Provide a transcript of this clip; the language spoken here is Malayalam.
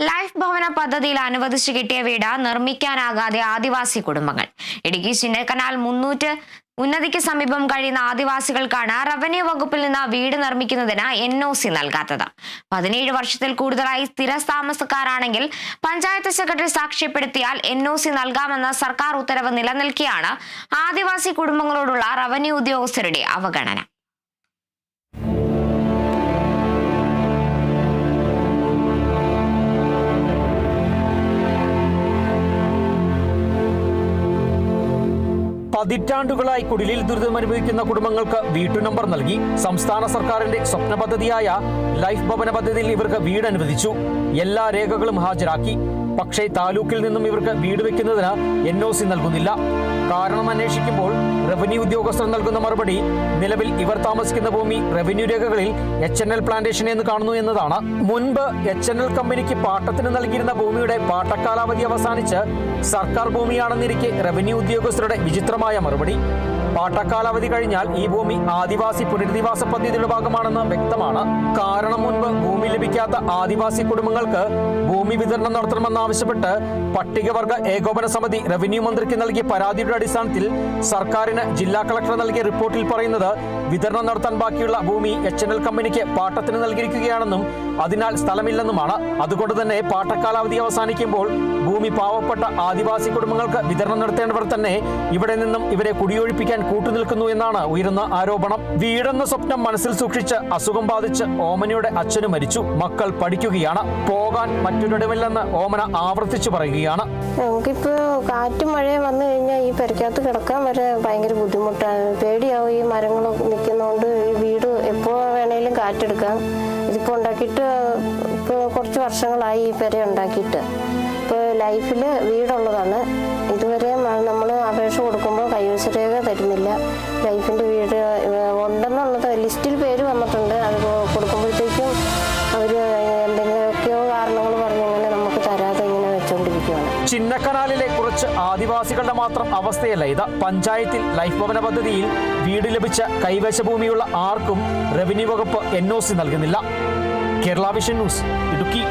ലൈഫ് ഭവന പദ്ധതിയിൽ അനുവദിച്ചു കിട്ടിയ വീട് നിർമ്മിക്കാനാകാതെ ആദിവാസി കുടുംബങ്ങൾ. ഇടുക്കി ചിന്നക്കനാൽ മുന്നൂറ്റ് ഉന്നതിക്ക് സമീപം കഴിയുന്ന ആദിവാസികൾക്കാണ് റവന്യൂ വകുപ്പിൽ നിന്ന് വീട് നിർമ്മിക്കുന്നതിന് എൻ ഒ സി നൽകാത്തത്. പതിനേഴ് വർഷത്തിൽ കൂടുതലായി സ്ഥിര താമസക്കാരാണെങ്കിൽ പഞ്ചായത്ത് സെക്രട്ടറി സാക്ഷ്യപ്പെടുത്തിയാൽ എൻ ഒ സി നൽകാമെന്ന സർക്കാർ ഉത്തരവ് നിലനിൽക്കെയാണ് ആദിവാസി കുടുംബങ്ങളോടുള്ള റവന്യൂ ഉദ്യോഗസ്ഥരുടെ അവഗണന. പതിറ്റാണ്ടുകളായി കുടിലിൽ ദുരിതമനുഭവിക്കുന്ന കുടുംബങ്ങൾക്ക് വീട്ടു നമ്പർ നൽകി. സംസ്ഥാന സർക്കാരിന്റെ സ്വപ്ന പദ്ധതിയായ ലൈഫ് ഭവന പദ്ധതിയിൽ ഇവർക്ക് വീട് അനുവദിച്ചു എല്ലാ രേഖകളും ഹാജരാക്കി. പക്ഷേ താലൂക്കിൽ നിന്നും ഇവർക്ക് വീട് വെക്കുന്നതിന് എൻ ഒ സി നൽകുന്നില്ല. കാരണം അന്വേഷിക്കുമ്പോൾ റവന്യൂ ഉദ്യോഗസ്ഥർ നൽകുന്ന മറുപടി നിലവിൽ ഇവർ താമസിക്കുന്ന ഭൂമി റവന്യൂ രേഖകളിൽ എച്ച് എൻ എൽ പ്ലാന്റേഷൻ എന്ന് കാണുന്നു എന്നതാണ്. മുൻപ് എച്ച് എൻ എൽ കമ്പനിക്ക് പാട്ടത്തിന് നൽകിയിരുന്ന ഭൂമിയുടെ പാട്ടക്കാലാവധി അവസാനിച്ച് സർക്കാർ ഭൂമിയാണെന്നിരിക്കെ റവന്യൂ ഉദ്യോഗസ്ഥരുടെ വിചിത്രമായ മറുപടി. പാട്ടക്കാലാവധി കഴിഞ്ഞാൽ ഈ ഭൂമി ആദിവാസി പുനരധിവാസ പദ്ധതിയുടെ ഭാഗമാണെന്ന് വ്യക്തമാണ്. കാരണം മുൻപ് ഭൂമി ലഭിക്കാത്ത ആദിവാസി കുടുംബങ്ങൾക്ക് ഭൂമി വിതരണം നടത്തണമെന്നാവശ്യപ്പെട്ട് പട്ടികവർഗ ഏകോപന സമിതി റവന്യൂ മന്ത്രിക്ക് നൽകിയ പരാതിയുടെ അടിസ്ഥാനത്തിൽ സർക്കാരിന് ജില്ലാ കളക്ടർ നൽകിയ റിപ്പോർട്ടിൽ പറയുന്നത് വിതരണം നടത്താൻ ബാക്കിയുള്ള ഭൂമി എച്ച് എൻ എൽ കമ്പനിക്ക് പാട്ടത്തിന് നൽകിയിരിക്കുകയാണെന്നും അതിനാൽ സ്ഥലമില്ലെന്നുമാണ്. അതുകൊണ്ട് തന്നെ പാട്ടക്കാലാവധി അവസാനിക്കുമ്പോൾ ഭൂമി പാവപ്പെട്ട ആദിവാസി കുടുംബങ്ങൾക്ക് വിതരണം നടത്തേണ്ടവർ തന്നെ ഇവിടെ നിന്നും ഇവരെ കുടിയൊഴിപ്പിക്കാൻ കൂട്ടുനിൽക്കുന്നു എന്നാണ് ഉയരുന്ന ആരോപണം. വീടെന്ന സ്വപ്നം മനസ്സിൽ സൂക്ഷിച്ച് അസുഖം ബാധിച്ച് ഓമനയുടെ അച്ഛന് മരിച്ചു. മക്കൾ പഠിക്കുകയാണ്. പോകാൻ മറ്റൊരിടമില്ലെന്ന് ഓമന ആവർത്തിച്ചു പറയുകയാണ്. നമുക്കിപ്പോ കാറ്റും മഴയും വന്നു കഴിഞ്ഞാൽ ഈ പെരക്കകത്ത് കിടക്കാൻ വരെ ഭയങ്കര ബുദ്ധിമുട്ടാണ് പേടിയാവും ഈ മരങ്ങളൊക്കെ നിൽക്കുന്നതുകൊണ്ട് ഈ വീട് എപ്പോ വേണേലും കാറ്റെടുക്കാം. ഇതിപ്പോ ഉണ്ടാക്കിയിട്ട് ഇപ്പോൾ കുറച്ച് വർഷങ്ങളായി ഈ പെര ഉണ്ടാക്കിയിട്ട്. ഇപ്പോൾ ലൈഫിൽ വീടുള്ളതാണ്. ചിന്നക്കനാലിലെ കുറച്ച് ആദിവാസികളുടെ മാത്രം അവസ്ഥയല്ല ഇത്. പഞ്ചായത്തിൽ ലൈഫ് ഭവന പദ്ധതിയിൽ വീട് ലഭിച്ച കൈവശ ഭൂമിയുള്ള ആർക്കും റവന്യൂ വകുപ്പ് എൻ നൽകുന്നില്ല. Kerala vision news Idukki.